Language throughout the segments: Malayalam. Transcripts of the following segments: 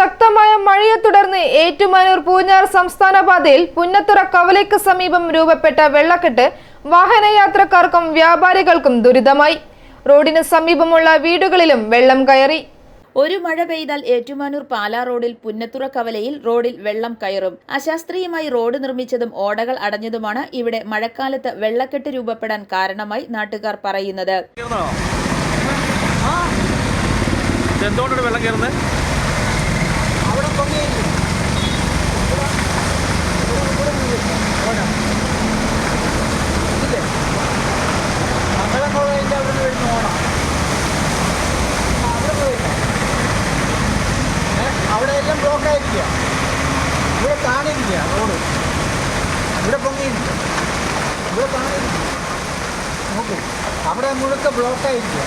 ശക്തമായ മഴയെ തുടർന്ന് ഏറ്റുമാനൂർ പൂഞ്ഞാർ സംസ്ഥാന പാതയിൽ പുന്നത്തുറ കവലയ്ക്ക് സമീപം രൂപപ്പെട്ട വെള്ളക്കെട്ട് വാഹനയാത്രക്കാർക്കും വ്യാപാരികൾക്കും ദുരിതമായി. റോഡിന് സമീപമുള്ള വീടുകളിലും വെള്ളം കയറി. ഒരു മഴ പെയ്താൽ ഏറ്റുമാനൂർ പാലാ റോഡിൽ പുന്നത്തുറ കവലയിൽ റോഡിൽ വെള്ളം കയറും. അശാസ്ത്രീയമായി റോഡ് നിർമ്മിച്ചതും ഓടകൾ അടഞ്ഞതുമാണ് ഇവിടെ മഴക്കാലത്ത് വെള്ളക്കെട്ട് രൂപപ്പെടാൻ കാരണമായി നാട്ടുകാർ പറയുന്നത്. എന്തുകൊണ്ടാണ് വെള്ളം കയറുന്നത്? അവിടെ എല്ലാം ബ്ലോക്ക് ആയിരിക്കുക. ഇവിടെ കാണിരിക്കുക റോഡ്. ഇവിടെ പൊങ്ങിയിരിക്കുക. ഇവിടെ കാണിരിക്കുക. നോക്കൂ. അവിടെ മുഴുക്ക ബ്ലോക്ക് ആയിരിക്കുക.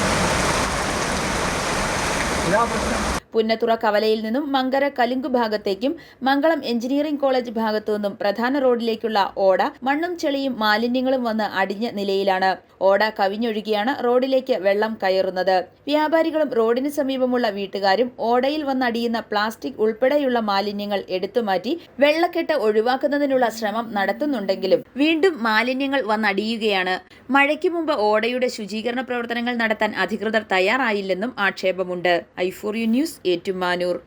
ഇതാ പ്രശ്നം. പുന്നത്തുറ കവലയിൽ നിന്നും മങ്കര കലുങ്കു ഭാഗത്തേക്കും മംഗളം എഞ്ചിനീയറിംഗ് കോളേജ് ഭാഗത്തു നിന്നും പ്രധാന റോഡിലേക്കുള്ള ഓട മണ്ണും ചെളിയും മാലിന്യങ്ങളും വന്ന് അടിഞ്ഞ നിലയിലാണ്. ഓട കവിഞ്ഞൊഴുകിയാണ് റോഡിലേക്ക് വെള്ളം കയറുന്നത്. വ്യാപാരികളും റോഡിന് സമീപമുള്ള വീട്ടുകാരും ഓടയിൽ വന്നടിയുന്ന പ്ലാസ്റ്റിക് ഉൾപ്പെടെയുള്ള മാലിന്യങ്ങൾ എടുത്തുമാറ്റി വെള്ളക്കെട്ട് ഒഴിവാക്കുന്നതിനുള്ള ശ്രമം നടത്തുന്നുണ്ടെങ്കിലും വീണ്ടും മാലിന്യങ്ങൾ വന്നടിയുകയാണ്. മഴയ്ക്ക് മുമ്പ് ഓടയുടെ ശുചീകരണ പ്രവർത്തനങ്ങൾ നടത്താൻ അധികൃതർ തയ്യാറായില്ലെന്നും ആക്ഷേപമുണ്ട്. I for you news Ettumanoor